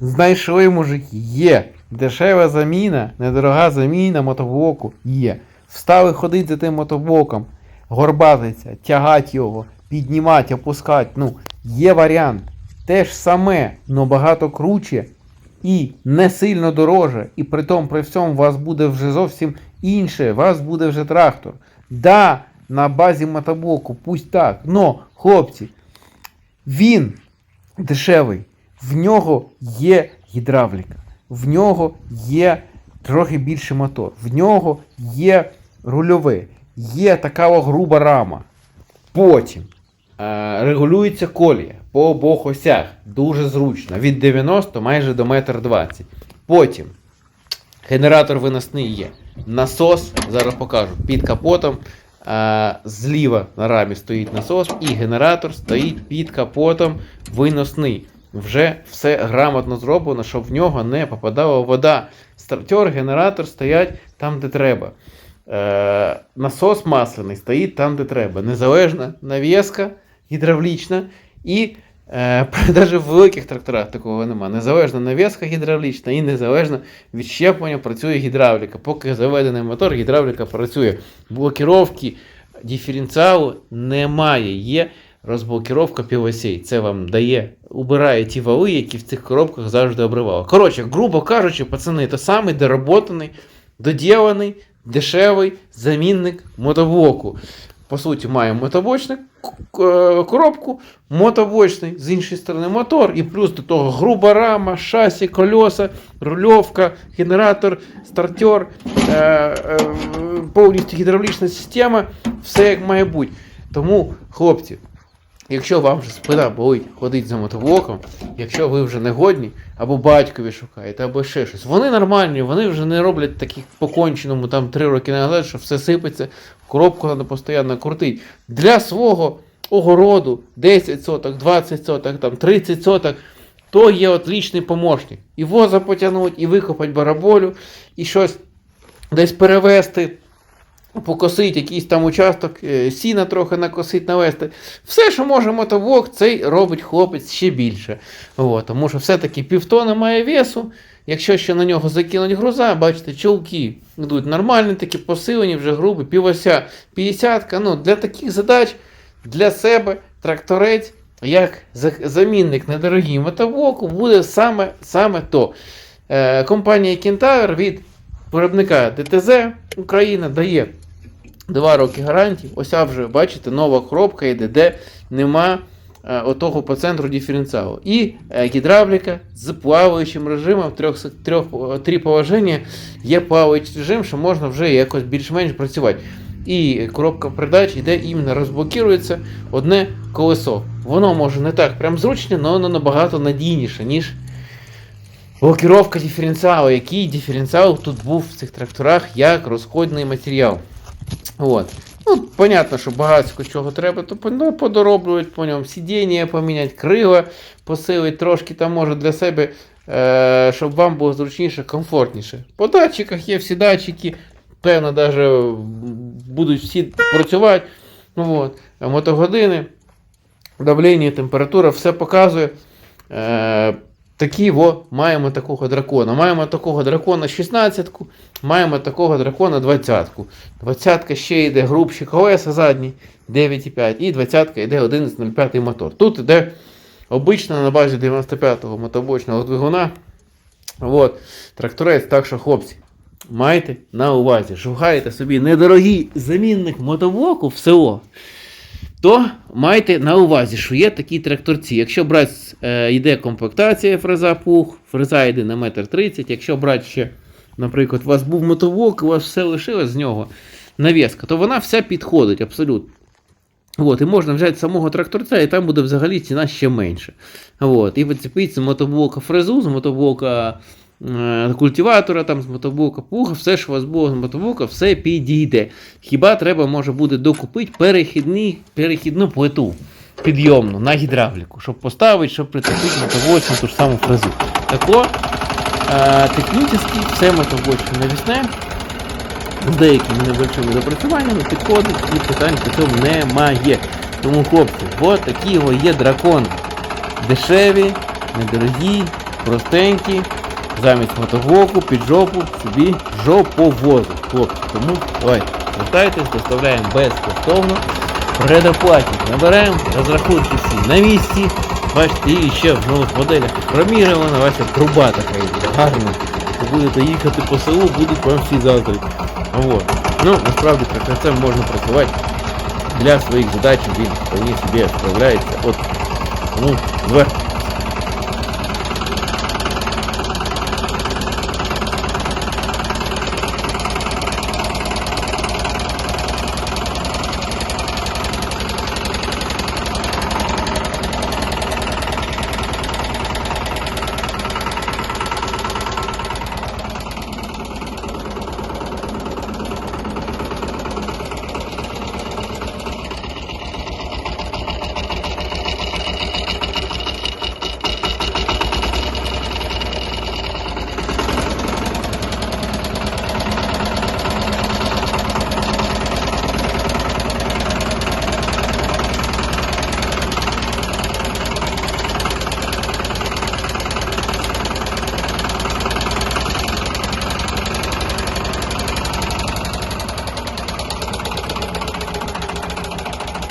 Знайшли мужики, є. Дешева заміна, недорога заміна мотоблоку є. Встали ходити за тим мотоблоком, горбатися, тягати його, піднімати, опускати. Ну, є варіант. Те ж саме, но багато круче і не сильно дороже. І при тому, при всьому, у вас буде вже зовсім інше, у вас буде вже трактор. Да, на базі мотоблоку, пусть так. Но, хлопці, він дешевий. В нього є гідравліка, в нього є трохи більший мотор, в нього є рульове, є така груба рама. Потім е, регулюється колія по обох осях. Дуже зручно. Від 90 майже до 1,20 м. Потім генератор виносний є. Насос, зараз покажу, під капотом. е, Зліва на рамі стоїть насос, і генератор стоїть під капотом виносний. Вже все грамотно зроблено, щоб в нього не попадала вода. Стартер, генератор стоять там, де треба. Е, насос масляний стоїть там, де треба. Незалежна навіска гідравлічна і е, навіть в великих тракторах такого нема. Незалежна навіска гідравлічна і незалежно від щеплення працює гідравліка. Поки заведений мотор, гідравліка працює. Блокіровки диференціалу немає. Є розблокіровка півосей. Це вам дає, убирає ті вали, які в цих коробках завжди обривали. Коротше, грубо кажучи, пацани, це самий доработаний, доділений, дешевий замінник мотоблоку. По суті, маємо мотобочник, е, коробку, мотобочний, з іншої сторони мотор, і плюс до того груба рама, шасі, кольоса, рульовка, генератор, стартер, е, е, повністю гідравлічна система, все як має бути. Тому, хлопці, якщо вам вже спина болить ходить за мотоблоком, якщо ви вже не годні, або батькові шукаєте, або ще щось, вони нормальні, вони вже не роблять таких по-конченому, там три роки назад, що все сипеться, коробку треба постійно крутити. Для свого огороду 10 соток, 20 соток, там 30 соток, то є отличний помощник. І воза потягнути, і викопати бараболю, і щось десь перевести покосить якийсь там участок, е, сіна трохи накосить, навести. Все, що може мотоблок, цей робить хлопець ще більше. От, тому що все-таки півтона має весу. Якщо ще на нього закинуть груза, бачите, чолки йдуть нормальні, такі посилені, вже грубі, півося 50 Ну, для таких задач для себе тракторець, як за- замінник недорогий мотоблоку, буде саме, саме то. Е, компанія Кентавр від виробника ДТЗ Україна дає 2 роки гарантії. Ось вже бачите, нова коробка йде, де нема е, отого по центру диференціалу. І е, гідравліка з плаваючим режимом, трьох, трьох, е, три положення є плаваючий режим, що можна вже якось більш-менш працювати. І коробка передач йде іменно розблокується одне колесо. Воно може не так прям зручне, але воно набагато надійніше, ніж блокировка диференціалу. Який диференціал тут був в цих тракторах як розходний матеріал. От. Ну, понятно, що багатсько чого треба, то ну, подороблюють по ньому сидіння поміняти, крила посилити трошки там може для себе, е, щоб вам було зручніше, комфортніше. По датчиках є всі датчики, певно, навіть будуть всі працювати. Ну, от. Мотогодини, давлення, температура, все показує. Е, такі во, маємо такого дракона. Маємо такого дракона 16-ку, маємо такого дракона 20-ку. 20-ка ще йде грубші колеса задні 9,5 і 20-ка йде 11,05 мотор. Тут йде обично на базі 95-го мотобочного двигуна. От, тракторець, так що хлопці, майте на увазі, шукаєте собі недорогий замінник мотоблоку в село то майте на увазі, що є такі тракторці. Якщо брати е, йде комплектація фреза пух, фреза йде на метр 30, якщо брати ще, наприклад, у вас був мотовок, у вас все лишилось з нього навіска, то вона вся підходить абсолютно. От, і можна взяти самого тракторця, і там буде взагалі ціна ще менше. От, і відцепити з мотоблока фрезу, з мотоблока культиватора, там, з мотоблока пуха, все, що у вас було з мотоблока, все підійде. Хіба треба може буде докупити перехідний, перехідну плиту підйомну на гідравліку, щоб поставити, щоб прицепити мотоблочну ту ж саму фрезу. Тако, е, технічно все мотоблочне навісне з деякими невеличкими допрацюваннями підходить і питань по цьому немає. Тому, хлопці, от такі є дракони. Дешеві, недорогі, простенький, замість мотоблоку під жопу собі жоповозу. Хлопці, тому давайте, звертайтесь, доставляємо безкоштовно. Предоплатник наберемо, розрахунки всі на місці. Бачите, і ще в нових моделях промірована ваша труба така йде, гарна. Ви будете їхати по селу, будуть вам всі заздрити. Вот. Ну, насправді тракторцем можна працювати для своїх задач, він вполне собі справляється. От, тому зверху.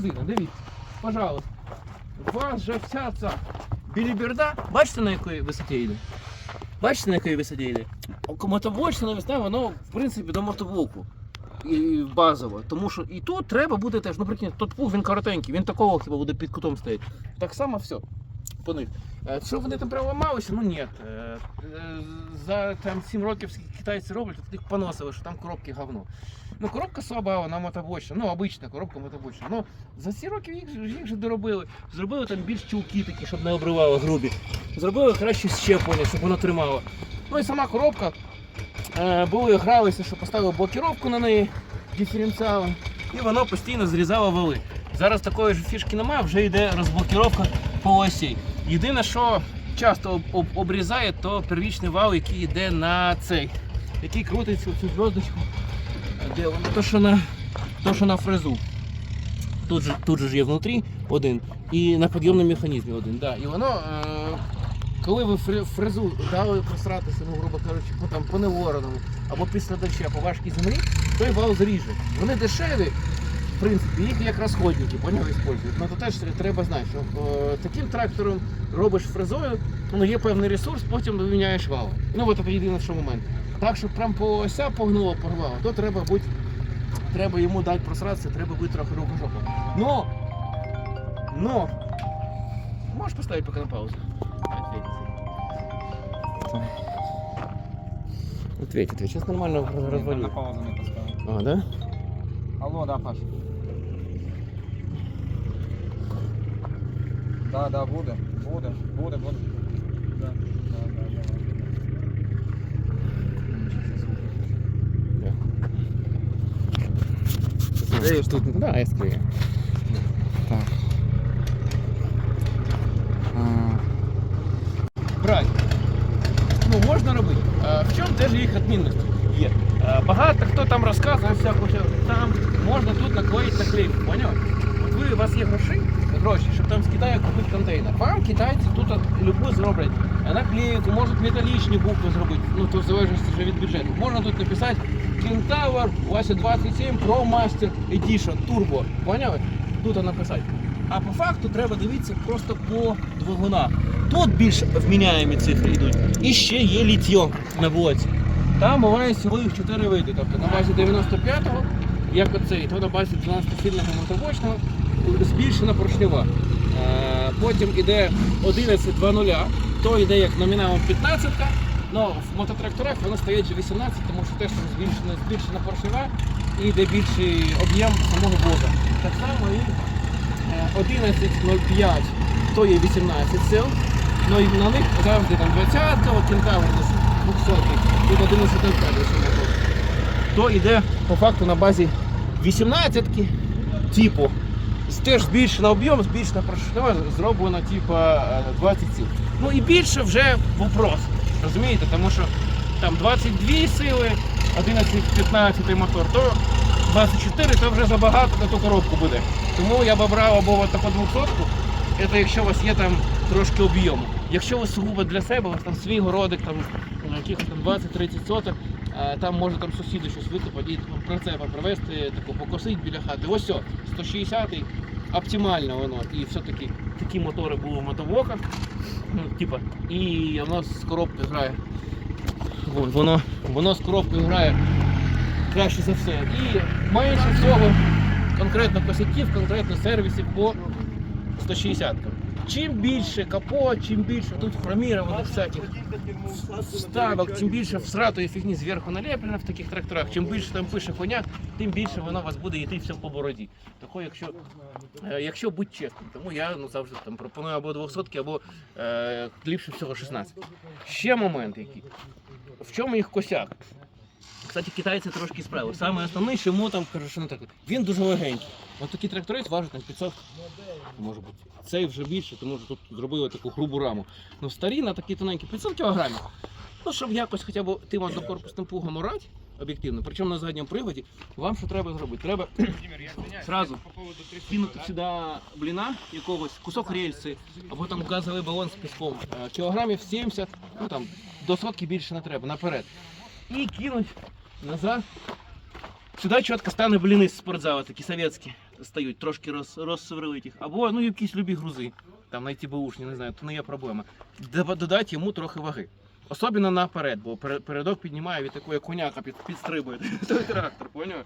Дивіться, дивіться, пожалуйста. У вас же вся ця біліберда, бачите на якої висоті йде? Бачите на якої висоті йде? Мотоблочна навесне, воно в принципі до мотоблоку. І базово. Тому що і тут треба буде теж, ну прикинь, тот пух він коротенький, він такого хіба буде під кутом стоїть. Так само все. По них. Е, Що вони там прямо ламалися? Ну ні. Е, е, За там 7 років китайці роблять, от їх поносили, що там коробки говно. Ну, коробка слаба, вона мотоблочна, ну обична коробка мотоблочна. Ну, за ці роки їх, їх же доробили. Зробили там більш чулки такі, щоб не обривало грубі. Зробили краще щеплення, щоб воно тримало. Ну і сама коробка. Були гралися, що поставили блокіровку на неї диференціалом, і воно постійно зрізало вали. Зараз такої ж фішки немає, вже йде розблокіровка по осі. Єдине, що часто об- об- обрізає, то первічний вал, який йде на цей, який крутиться в цю зв'язочку. Де воно? То, що на, то, що на фрезу. Тут же, тут же є внутрі один. І на підйомному механізмі один. Да. І воно, е, коли ви фре- фрезу дали просратися, ну, грубо кажучи, по, там, по невороному, або після доща по важкій землі, той вал зріже. Вони дешеві, принципі, їх як розходники, поняв, використовують. Ну то теж треба знати, що е, таким трактором робиш фрезою, ну є певний ресурс, потім міняєш вал. Ну от це єдиний що момент. Так, щоб прям по ося погнуло, порвало, то треба бути, треба йому дати просратися, треба бути трохи руку жопу. Но, но, можеш поставити поки на паузу? Ответь, ответь, сейчас нормально На паузу не поставив. А, да? Алло, да, Паш. Да, да, буде, буде, буде, буде. Да, да, да, давай. Склеїш тут? Да, я склею. Так. А, Брать. Ну, можна робити. А, в чому теж їх відмінності є? А, багато хто там розказує всяку, що там можна тут наклеїти наклейку, поняв? От ви, у вас є гроші, Гроші, щоб там з Китаю купити контейнер. Вам китайці тут любу зроблять наклейку, можуть металічні букви зробити, ну то в залежності вже від бюджету. Можна тут написати Kentaur Вася 27 Pro Master Edition Turbo. Поняли? Тут написати. А по факту треба дивитися просто по двигунах. Тут більш вміняємі цифри йдуть. І ще є літьо на блоці. Там буває їх 4 види. Тобто на базі 95-го, як оцей, то на базі 12-сильного мотобочного збільшена поршнева. Е, Потім іде 11.2.0, то йде як номіналом 15 але в мототракторах воно стає вже 18, тому що теж збільшена, збільшена поршнева і йде більший об'єм самого блока. Так само і е, 11.05 то є 18 сил. І на них завжди там 20-го, кентавр у нас 200 тут 11.05 лише на. То йде по факту на базі 18-ки, типу, теж збільшена об'єм, збільшена поршнева, зроблена типу е, 20 сил. Ну і більше вже вопрос. Розумієте, тому що там 22 сили, 11-15 мотор, то 24 то вже забагато на ту коробку буде. Тому я б брав або таку 200 це якщо у вас є там трошки об'єму. Якщо ви сугубо для себе, у вас там свій городик, там якихось там 20-30 соток, там може там сусіди щось викопати і там, прицепа привезти, таку покосить біля хати. Ось все, 160-й, оптимально воно. І все-таки такі мотори були в мотовоках. Ну, типа, і воно з коробкою грає. Вон, воно, воно з коробкою грає краще за все. І менше всього конкретно косяків, конкретно сервісів по 160 Чим більше капот, чим більше тут хромірованих всяких вставок, чим більше всратої фігні зверху налеплено в таких тракторах, чим більше там пише коняк, тим більше воно у вас буде йти все по бороді. Тако, якщо, е, якщо бути чесним, тому я ну, завжди там пропоную або 200, або е, ліпше всього 16. Ще момент який. В чому їх косяк? Кстати, китайці трошки справили. Саме основне, що йому там кажу, що так. Він дуже легенький. От такі трактори важать там 500, може бути. Цей вже більше, тому що тут зробили таку грубу раму. Ну старі на такі тоненькі 500 кілограмів. Ну, щоб якось хоча б тим однокорпусним плугом орати, об'єктивно, причому на задньому приводі, вам що треба зробити? Треба 300, кинути сюди бліна якогось, кусок рельси, або там газовий балон з піском. Е, Кілограмів 70, ну там до сотки більше не треба, наперед. І кинуть назад. Сюди чітко стане бліни з спортзалу, такі совєтські стають, трошки роз, розсверлить їх. Або ну якісь любі грузи. Там знайти баушні, не знаю, то не є проблема. Додати йому трохи ваги. Особливо наперед, бо передок піднімає від такої коняка під, підстрибує той трактор, поняв?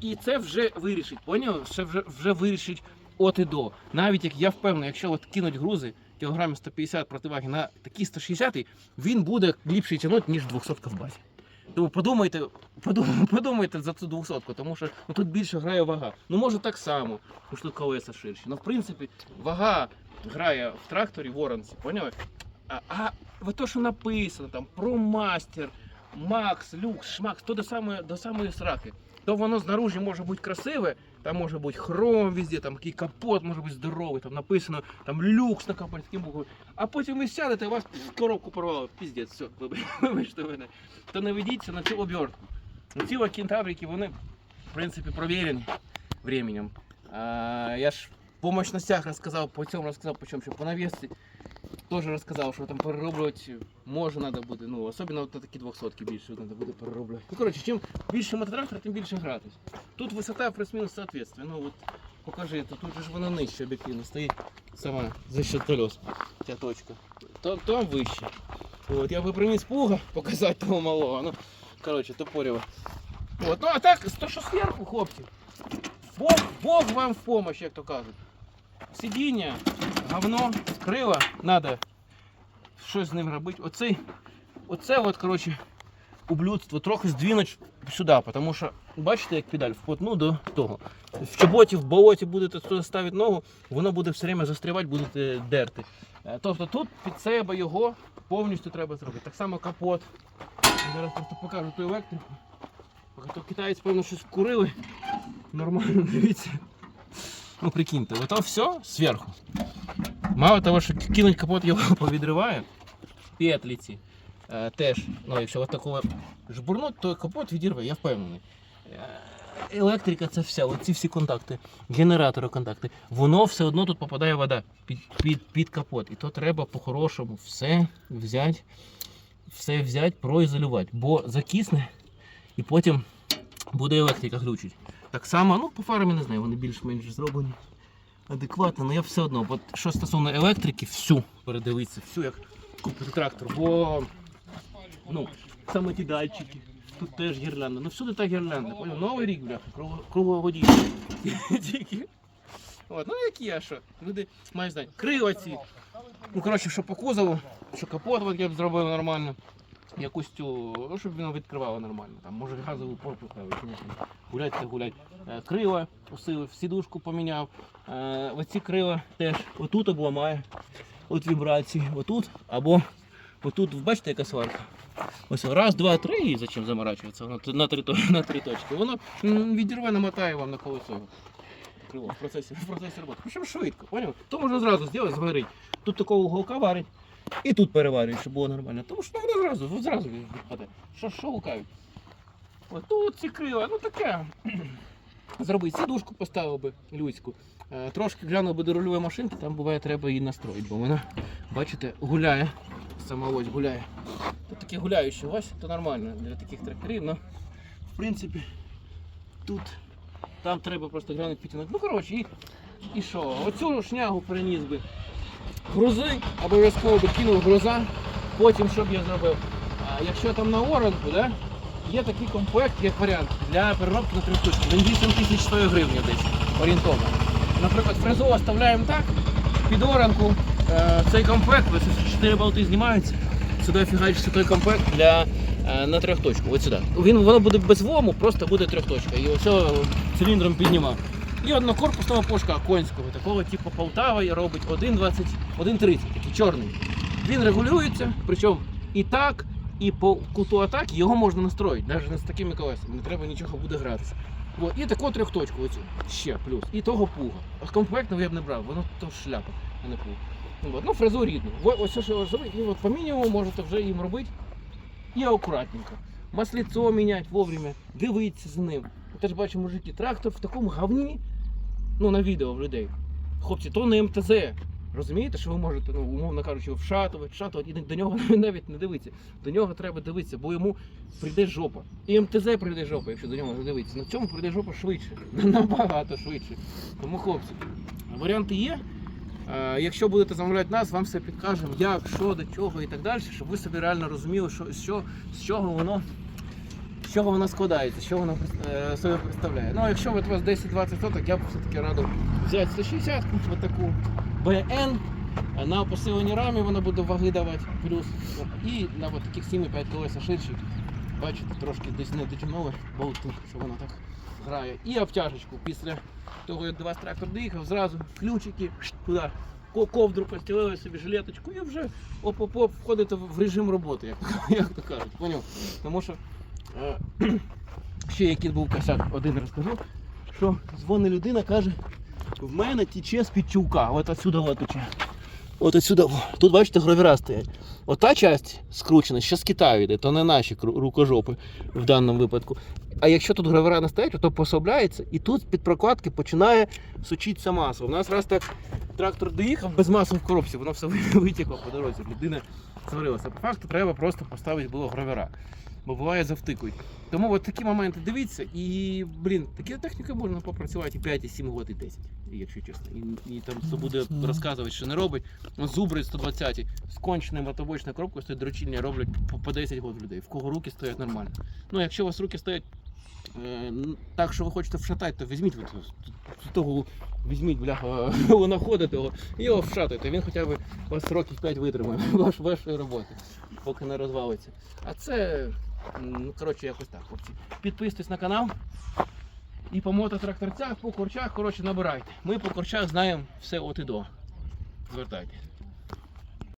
І це вже вирішить, поняв? Це вже, вже вирішить от і до. Навіть як я впевнений, якщо от кинуть грузи кілограмів 150 противаги на такі 160, він буде ліпше тягнути, ніж 200 в базі. Тому подумайте, подумайте, подумайте за цю 200, тому що ну, тут більше грає вага. Ну може так само, тому що тут колеса ширші. Ну в принципі, вага грає в тракторі воронці, поняли? А, а от то, що написано там про мастер, Макс, люкс, шмакс, то до самої, до самої сраки. То воно знаружі може бути красиве, там може бути хром везде, там який капот може бути здоровий, там написано там люкс на капоті таким буквою. А потім ви сядете, у вас пф, коробку порвало, піздець, все, вибач- вибачте мене. То не ведіться на цю обертку. Ну, ці кентаврики, вони, в принципі, провірені временем. А, я ж по мощностях розказав, по цьому розказав, по чому ще по навісці. Теж розказав, що там перероблювати може треба буде. Ну, особливо от такі 200 більше треба буде перероблювати. Ну, коротше, чим більше мототрактор, тим більше гратись. Тут висота плюс-мінус соответствие. Ну, от покажи, то тут же ж вона нижче об'єктивно стоїть сама за счет колес. Ця точка. Там, там вище. От, я би приніс плуга показати того малого. Ну, коротше, топорєво. От, ну а так, то що зверху, хлопці. Бог, Бог вам в помощь, як то кажуть. Сидіння, говно, крила, треба щось з ним робити. Оцей, оце от, коротше, ублюдство трохи здвинути сюди, тому що бачите, як педаль вплотну до того. В чоботі, в болоті будете ставити ногу, воно буде все время застрівати, будете дерти. Е, Тобто тут під себе його повністю треба зробити. Так само капот. Зараз просто покажу ту електрику. То китаєць, певно, щось вкурили. Нормально, дивіться. Ну прикиньте, ото все зверху. Мало того, що кинуть капот його повідриває, петлі ці е, теж, ну якщо от такого жбурнуть, то капот відірве, я впевнений. Е, Електрика це все, оці всі контакти, генератори контакти, воно все одно тут попадає вода під, під, під капот. І то треба по-хорошому все взяти, все взяти, проізолювати, бо закисне і потім буде електрика глючить. Так само, ну по фарам я не знаю, вони більш-менш зроблені адекватно, але я все одно, от що стосовно електрики, всю передивитися, всю як купити трактор, бо ну, саме ті датчики, тут теж гірлянда, ну всюди та гірлянда, поняв? Новий рік, бляха, кругло- круглогодічний. Тільки. От, ну які я що, люди мають знати. Крила ці. Ну, коротше, що по кузову, що капот от я б зробив нормально. Якусь цю, ну, щоб воно відкривало нормально. Там, може газову порпу ставити, гулять та гулять. Е, Крила усилив, сідушку поміняв. Е, оці крила теж отут обламає. От вібрації, отут або отут, бачите, яка сварка. Ось раз, два, три, і зачем заморачуватися? Воно на три, на три точки. Воно відірве, намотає вам на колесо. Крило в процесі, в процесі роботи. Причому швидко, поняв? То можна зразу зробити, зварити. Тут такого уголка варить. І тут переварюють, щоб було нормально. Тому що ну, воно зразу, зразу відпаде. Що, що гукають? От тут ці крила, ну таке. зробити. Сідушку поставив би людську. Е, Трошки глянув би до рульової машинки, там буває треба її настроїти, бо вона, бачите, гуляє. Сама ось гуляє. Тут такі гуляючі ось, то нормально для таких тракторів, але в принципі тут там треба просто глянути підтягнути. Ну коротше, і, і що? Оцю шнягу переніс би. Грузи, обов'язково би кинув груза. Потім що б я зробив? Якщо там на оранку, да, є такий комплект, як варіант для переробки на три штучки. Він 8100 гривень десь орієнтовно. Наприклад, фрезу оставляємо так, під оранку е, цей комплект, ось 4 болти знімаються. Сюди фігачиться той комплект для е, на трьохточку. Ось сюди. Він воно буде без вому, просто буде трьохточка. І оце циліндром піднімав. І однокорпусного пошка конського, такого типу Полтава і робить 1,20, 1,30, такий чорний. Він регулюється, причому і так, і по куту атаки його можна настроїти, навіть не з такими колесами, не треба нічого буде гратися. От, і таку трьохточку оцю, ще плюс. І того пуга. А комплектного я б не брав, воно то шляпа, а не пуга. Ну, фрезу рідну. Ось що і от по мінімуму можете вже їм робити. І акуратненько. Масліцо міняти вовремя, дивитися за ним. Теж бачу, мужики, трактор в такому говні, ну на відео в людей. Хлопці, то не МТЗ. Розумієте, що ви можете, ну, умовно кажучи, вшатувати, вшатувати, і до нього навіть не дивитися. До нього треба дивитися, бо йому прийде жопа. І МТЗ прийде жопа, якщо до нього не дивитися. На цьому прийде жопа швидше. Набагато швидше. Тому, хлопці, варіанти є. Якщо будете замовляти нас, вам все підкажемо, як, що, до чого і так далі, щоб ви собі реально розуміли, що, з чого воно. Чого воно складається, що воно е, себе представляє. Ну, якщо от у вас 10-20 соток, я б все-таки радив взяти 160 ось таку БН. На посиленій рамі вона буде ваги давати плюс. І на от таких 7,5 колеса ширші. Бачите, трошки десь не дотягнули болти, що вона так грає. І обтяжечку після того, як до вас трактор доїхав, зразу ключики туди. Ковдру постілили собі жилеточку і вже оп-оп-оп входите в режим роботи, як, як то кажуть. Поняв? Тому що ще який був косяк, один розкажу, що дзвонить людина, каже, в мене тече з-під чулка, от отсюда от тече. От отсюда, тут бачите, гравіра стоять. Ота часть скручена, ще з Китаю йде, то не наші рукожопи в даному випадку. А якщо тут гравіра не стоять, то пособляється, і тут під прокладки починає сучитися маса. У нас раз так трактор доїхав без маси в коробці, воно все витікло по дорозі. Людина сварилася. По факту треба просто поставити було гравіра. Бо буває завтикують. Тому от такі моменти дивіться, і блін, такі техніки можна попрацювати і 5, і 7 років, і 10, якщо чесно. І, і там хто буде розказувати, що не робить. Ну, зубри 120 з конченою мотобочною коробкою стоять доручільня роблять по, по 10 років людей. В кого руки стоять нормально. Ну, якщо у вас руки стоять е, так, що ви хочете вшатати, то візьміть от, того, візьміть бляха, винаходите його і його вшатуйте. Він хоча б вас років 5 витримає вашої роботи, поки не розвалиться. А це, ну, коротше, якось так, хлопці. Підписуйтесь на канал. І по мототракторцях, по корчах, коротше, набирайте. Ми по корчах знаємо все от і до. Звертайтесь.